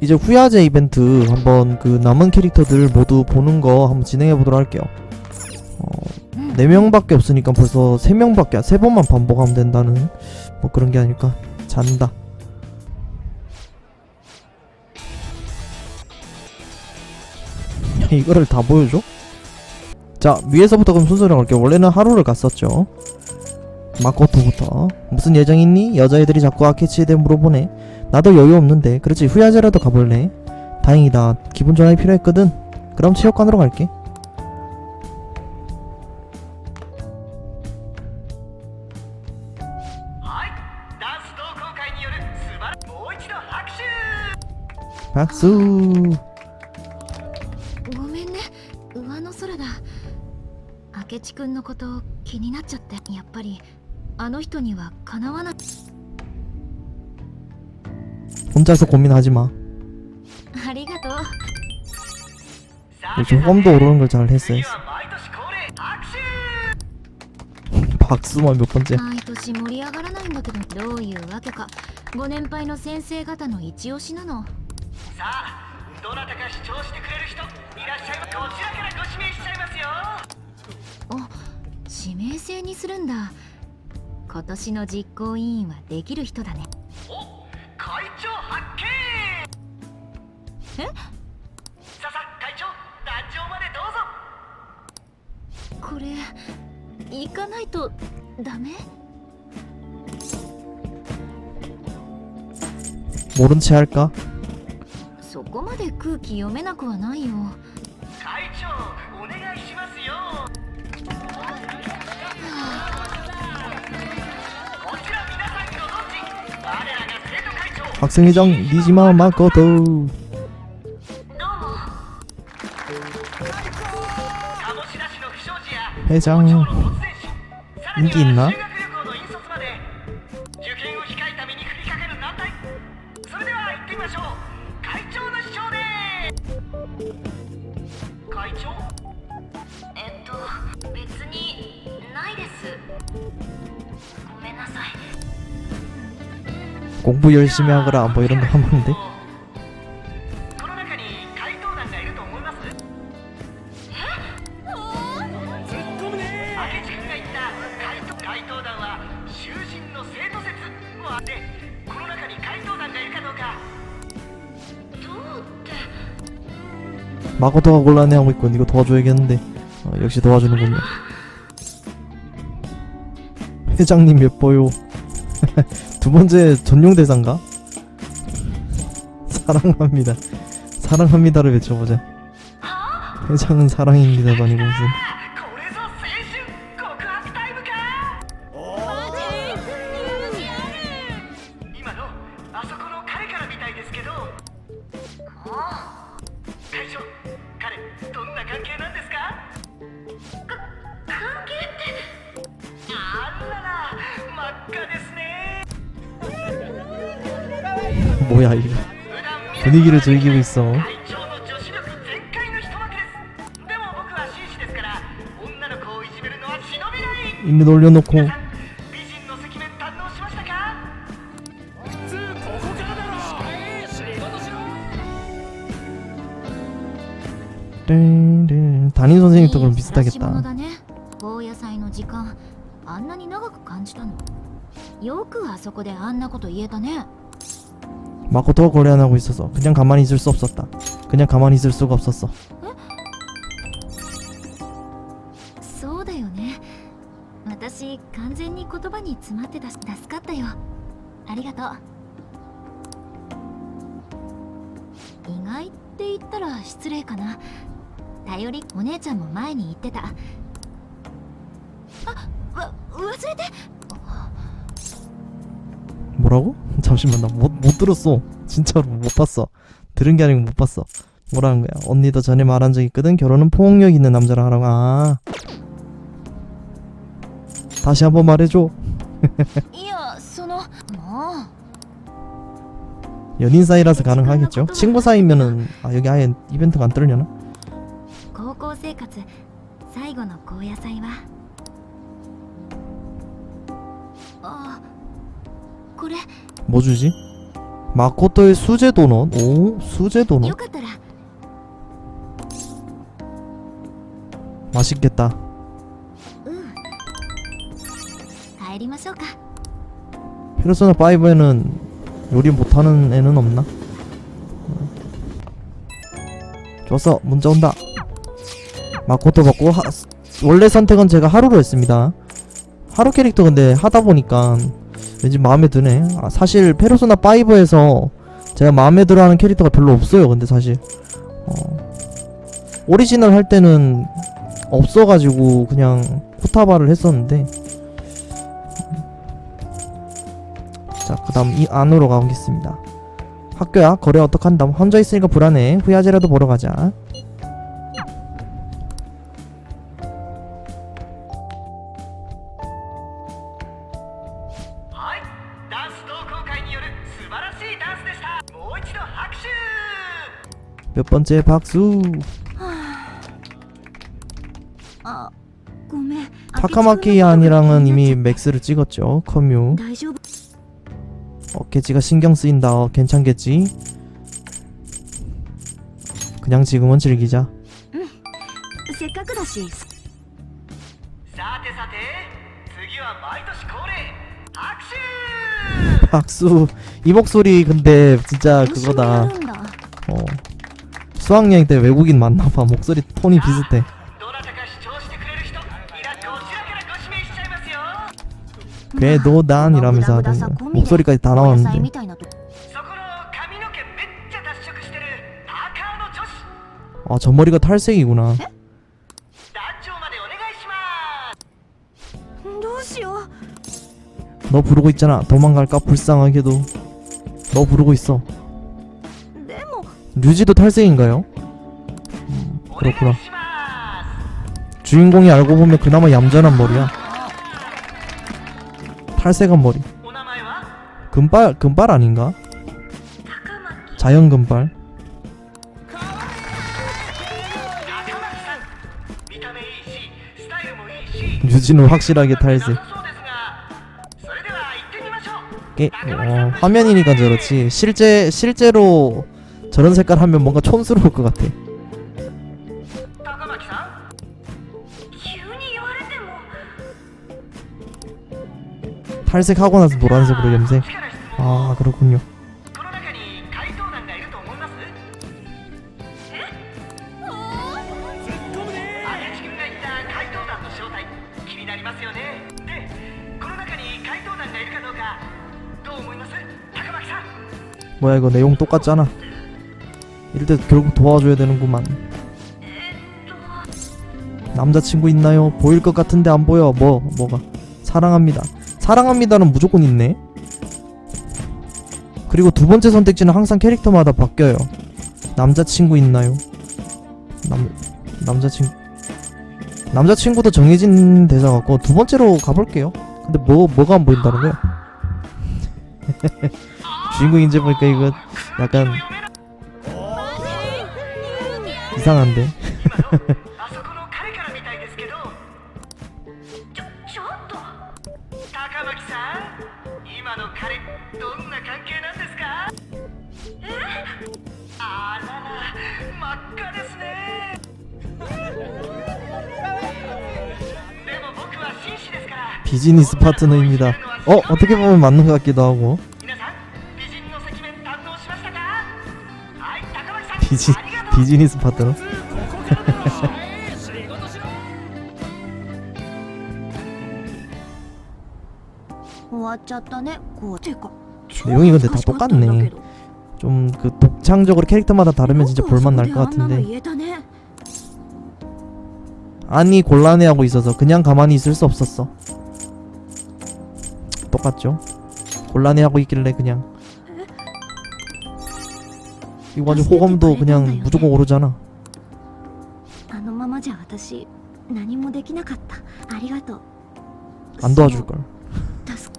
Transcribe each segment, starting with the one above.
이제 후야제 이벤트 한번 그 남은 캐릭터들 모두 보는 거 한번 진행해 보도록 할게요. 어, 4명밖에 없으니까 벌써 3명밖에 3번만 반복하면 된다는 뭐 그런 게 아닐까. 잔다. 이거를 다 보여줘? 자 위에서부터 그럼 순서를 갈게요 원래는 하루를 갔었죠 마코토부터 무슨 예정 있니? 여자애들이 자꾸 아케치에 대해 물어보네 나도 여유 없는데 그렇지 후야제라도 가볼래? 다행이다 기분 전환이 필요했거든 그럼 체육관으로 갈게 はいダンス同好会による素晴らもう一度拍手 박수 ごめんね上の空だ明智くんのこと気になっちゃってやっぱり あの人にはかなわない 혼자서 고민하지 마 ありがとうさあ 역시 험도 오르는 걸 잘 했어 次 했어 は毎年恒例拍手 박수만 몇 번째 毎年盛り上がらないんだけどどういうわけかご年配の先生方の一押しなのさあどなたか視聴してくれる人いらっしゃいますこちらからご指名しちゃいますよあ指名制にするんだ 今年の実行委員はできる人だねお会長発見えささ会長壇上までどうぞこれ行かないとダメ 모른 채 할까? そこまで空気読めなくはないよ 학생회장 니지마 마코토. 회장. 인기 있나? 공부 열심히 하거라. 뭐 이런 거 하면 돼? 마고토가 곤란해하고 있군 이거 도와줘야겠는데. 어, 역시 도와주는군요. 회장님 예뻐요. 두 번째 전용 대사인가? 사랑합니다. 사랑합니다를 외쳐보자. 회장은 사랑입니다도 아니고 무슨 뭐야 이거 普段見 분위기를 즐기고 있어 会長の女子力全開の人負けですでも僕は紳士ですから女の子をいじめるのは忍びない 이미 놀려놓고 皆さん美人の赤面堪能しましたか 땡땡 담임 선생님도 그럼 いい探し物 비슷하겠다 だね高野菜の時間あんなに長く感じたのよくあそこであんなこと言えたね 마코토와 고려안하고 있었어. 그냥 가만히 있을 수 없었다. 그냥 가만히 있을 수가 없었어. 다 아, 와, 와즈레 뭐라고? 잠시만 나 못 못 들었어. 진짜로 못 봤어. 들은 게 아니고 못 봤어. 뭐라는 거야? 언니도 전에 말한 적 있거든? 결혼은 포옹력 있는 남자랑 하라고. 아. 다시 한번 말해줘. 연인 사이라서 가능하겠죠? 친구 사이면은 아 여기 아예 이벤트가 안 뜨려나? 뭐 주지? 마코토의 수제 도넛? 오 수제 도넛? 맛있겠다. 페르소나 5에는 요리 못하는 애는 없나? 좋았어 문자 온다. 마코토 받고 하, 원래 선택은 제가 하루로 했습니다. 하루 캐릭터 근데 하다보니까 왠지 마음에 드네 아, 사실 페르소나 5에서 제가 마음에 들어하는 캐릭터가 별로 없어요 근데 사실 어, 오리지널 할 때는 없어가지고 그냥 후타바를 했었는데 자, 그 다음 이 안으로 가보겠습니다. 학교야, 거래 어떡한담? 혼자 있으니까 불안해. 후야제라도 보러 가자. 번째 박수. 아, 타카마키 안이랑은 이미 맥스를 찍었죠. 커뮤. 어깨지가 신경 쓰인다. 괜찮겠지? 그냥 지금은 즐기자. 박수. 이 목소리 근데 진짜 그거다. 어. 수학여행 때 외국인 만나봐. 목소리 톤이 비슷해. どなたか視聴してくれる人いらこちらからご指名しちゃいますよ 궤도단 이라면서 하던데. 목소리까지 다 野菜 나왔는데. みたいなとそこの髪の毛めっちゃ脱色してるパーカーの女子 아, 저 머리가 탈색이구나. 団長までお願いしますどうしよう 너 부르고 있잖아. 도망갈까? 불쌍하게도. 너 부르고 있어. 류지도 탈색인가요? 음, 그렇구나. 주인공이 알고 보면 그나마 얌전한 머리야. 탈색한 머리. 금발 금발 아닌가? 자연 금발 유진은 확실하게 탈색. 게, 어, 화면이니까 저렇지. 실제 실제로 저런 색깔 하면 뭔가 촌스러울 것 같아. 탈색하고 나서 노란색으로 염색. 아 그렇군요. 뭐야 이거 내용 똑같잖아. 이럴 때 결국 도와줘야 되는구만. 남자친구 있나요? 보일 것 같은데 안 보여. 뭐 뭐가? 사랑합니다. 사랑합니다는 무조건 있네. 그리고 두 번째 선택지는 항상 캐릭터마다 바뀌어요. 남자친구 있나요? 남, 남자친구 남자친구도 정해진 대사 같고 두 번째로 가볼게요. 근데 뭐 뭐가 안 보인다는 거야? 주인공인지 보니까 이거 약간 이상한데. 비즈니스 파트너입니다. 어 어떻게 보면 맞는 것 같기도 하고. 비즈 비즈니스 파트너. 내용이 근데 다 똑같네. 좀 그 독창적으로 캐릭터마다 다르면 진짜 볼만 날 것 같은데. 아니 곤란해하고 있어서 그냥 가만히 있을 수 없었어. 똑같죠? 곤란해하고 있길래 그냥 이거 완전 호감도 그냥 무조건 오르잖아. あのままじゃ私何もできなかったありがとう 안 도와줄 걸. 助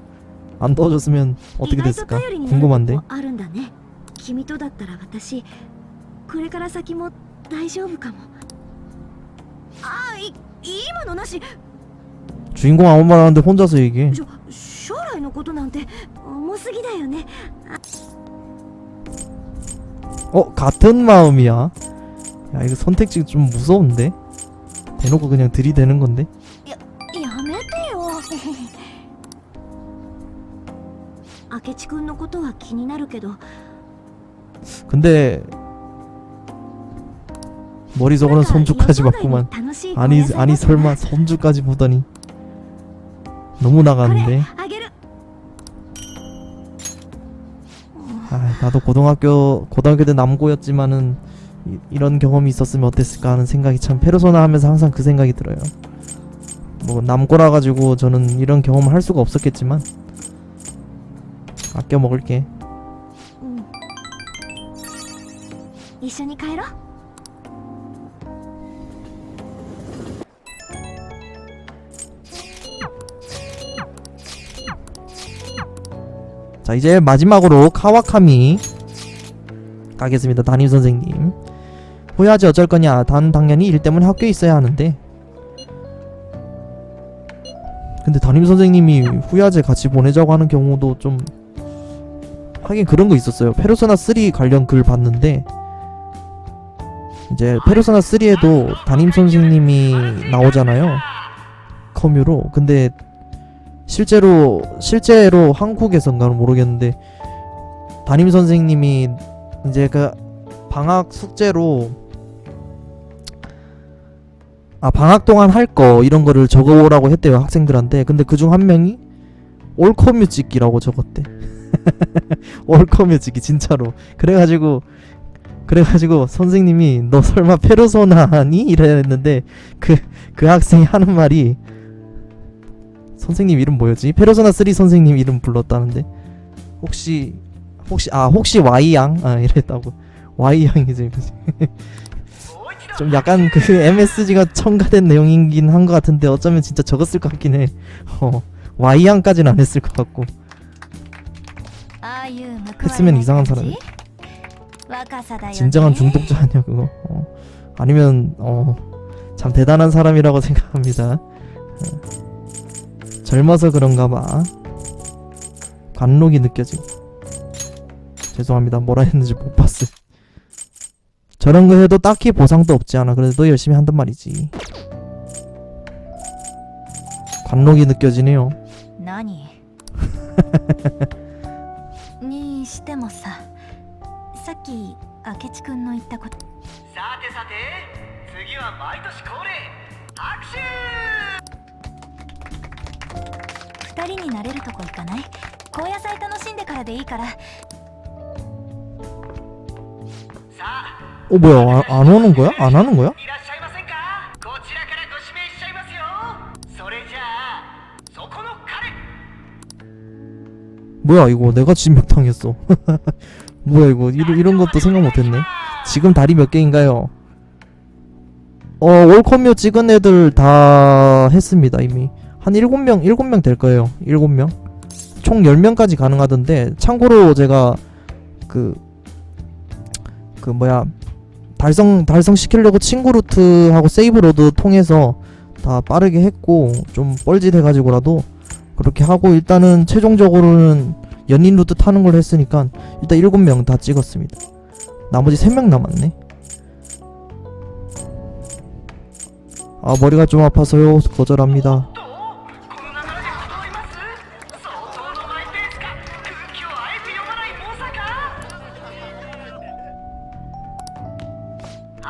안 도와줬으면 어떻게 意外と 됐을까? 頼りになる 궁금한데. とこあるんだね君とだったら私これから先も大丈夫かもああい今のなし 주인공 아무 말 안 하는데 혼자서 얘기해. じょ将来のことなんて重すぎだよね 어 같은 마음이야 야 이거 선택지 좀 무서운데 대놓고 그냥 들이대는 건데 やめてよ明智君のことは気になるけど 근데 머릿속으로는 손주까지 봤구만 楽しい 아니 高野菜 아니 だったな 설마 손주까지 보다니 너무 나갔는데 아 나도 고등학교 고등학교 때 남고였지만은 이, 이런 경험이 있었으면 어땠을까 하는 생각이 참 페르소나 하면서 항상 그 생각이 들어요 뭐 남고라 가지고 저는 이런 경험을 할 수가 없었겠지만 아껴 먹을게 うん一緒に帰ろう 자 이제 마지막으로 카와카미 가겠습니다 담임 선생님. 후회하지 어쩔 거냐. 단 당연히 일 때문에 학교에 있어야 하는데. 근데 담임 선생님이 후야제 같이 보내자고 하는 경우도 좀 하긴 그런 거 있었어요. 페르소나 3 관련 글 봤는데 이제 페르소나 3에도 담임 선생님이 나오잖아요. 커뮤로. 근데 실제로 실제로 한국에선가는 모르겠는데 담임 선생님이 이제 그 방학 숙제로 아 방학 동안 할 거 이런 거를 적어오라고 했대요 학생들한테. 근데 그중 한 명이 올커뮤 찍기라고 적었대. 올커뮤 찍기 진짜로. 그래가지고 그래가지고 선생님이 너 설마 페르소나 하니? 이랬는데 그 그 학생이 하는 말이 선생님 이름 뭐였지? 페르소나 3 선생님 이름 불렀다는데 혹시 혹시 아 혹시 Y 양? 아 이랬다고 Y 양이지 좀 약간 그 MSG가 첨가된 내용이긴 한 것 같은데 어쩌면 진짜 적었을 것 같긴 해. 어 Y 양까지는 안 했을 것 같고. 했으면 이상한 사람. 진정한 중독자 아니야 그거? 어. 아니면 어 참 대단한 사람이라고 생각합니다. 어. 젊어서 그런가 봐. 관록이 느껴지고. 죄송합니다. 뭐라 했는지 못 봤어. 저런 거 해도 딱히 보상도 없지 않아. 그래도 열심히 한단 말이지. 관록이 느껴지네요. 何にしてもささっき明智君の言ったことさてさて次は毎年恒例拍手 二人になれるとこ行かない高野菜楽しんでからでいいからさあ 어 뭐야 아, 안 오는 거야? 안 하는 거야? いらっしゃいませんかこちらからご指名しちゃいますよそれじゃあそこの彼 뭐야 이거 내가 진맥당했어 뭐야 이거 이런, 이런 것도 생각 못했네 지금 다리 몇 개인가요? 어 월컴뮤 찍은 애들 다 했습니다 이미 한 7명 7명 될 거예요 7명 총 10명까지 가능하던데 참고로 제가 그그 뭐야 달성 달성 시키려고 친구 루트하고 세이브 로드 통해서 다 빠르게 했고 좀 뻘짓해 가지고라도 그렇게 하고 일단은 최종적으로는 연인 루트 타는 걸 했으니까 일단 7명 다 찍었습니다. 나머지 3명 남았네. 아 머리가 좀 아파서요. 거절합니다.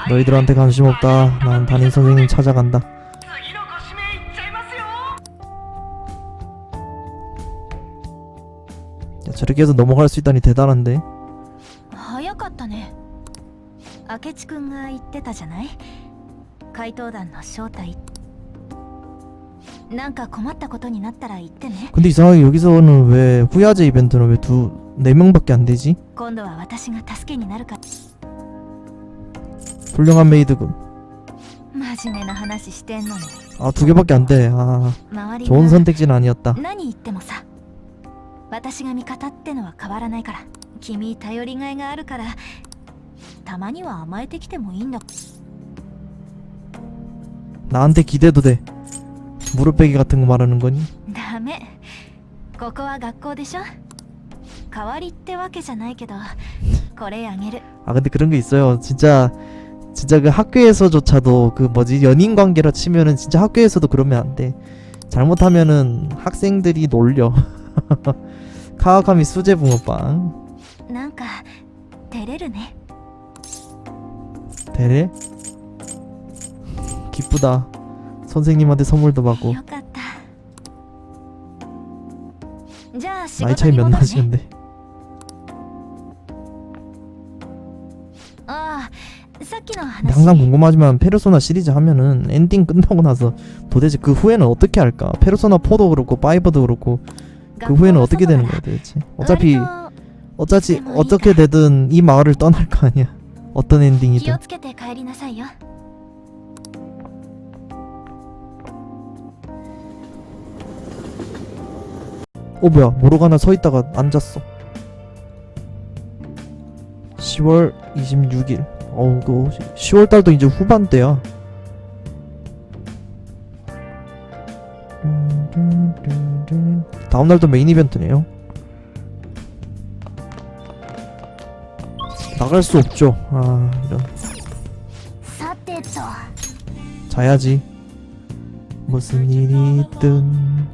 너희들한테 관심 없다. 난 담임 선생님 찾아간다. 次のご指名いっちゃいますよ 야, 저렇게 해서 넘어갈 수 있다니 대단한데. 早かったね明智君が言ってたじゃない怪盗団の正体なんか困ったことになったら言ってね 근데 이상하게 여기서는 왜 후야제 이벤트는 왜 두 네 명밖에 안 되지? 今度は私が助けになるか 훌륭한 메이드군. 真面目な話してんのに 아 두 개밖에 안 돼. 아 周り 좋은 が 선택지는 아니었다. 何言ってもさ私が味方ってのは変わらないから君頼りがいがあるからたまには甘えてきてもいいんだ 나한테 기대도 돼. 무릎배기 같은 거 말하는 거니? ダメここは学校でしょ代わりってわけじゃないけど これあげる 아 근데 그런 게 있어요. 진짜 진짜 그 학교에서조차도 그 뭐지 연인 관계라 치면은 진짜 학교에서도 그러면 안 돼. 잘못하면은 학생들이 놀려. 카와카미 수제 붕어빵. 뭔가 데레르네. 데레? 기쁘다. 선생님한테 선물도 받고. 나이 차이 몇 나시는데? 항상 궁금하지만 페르소나 시리즈 하면은 엔딩 끝나고 나서 도대체 그 후에는 어떻게 할까? 페르소나 4도 그렇고 5도 그렇고 그 후에는 어떻게 되는 거야 도대체? 어차피 어차피 어떻게 되든 이 마을을 떠날 거 아니야. 어떤 엔딩이든. 어 뭐야 모로가나 서 있다가 앉았어. 10월 26일 어그 10월달도 이제 후반대야. 다음날도 메인 이벤트네요. 나갈 수 없죠. 아 이런. 자야지. 무슨 일이든.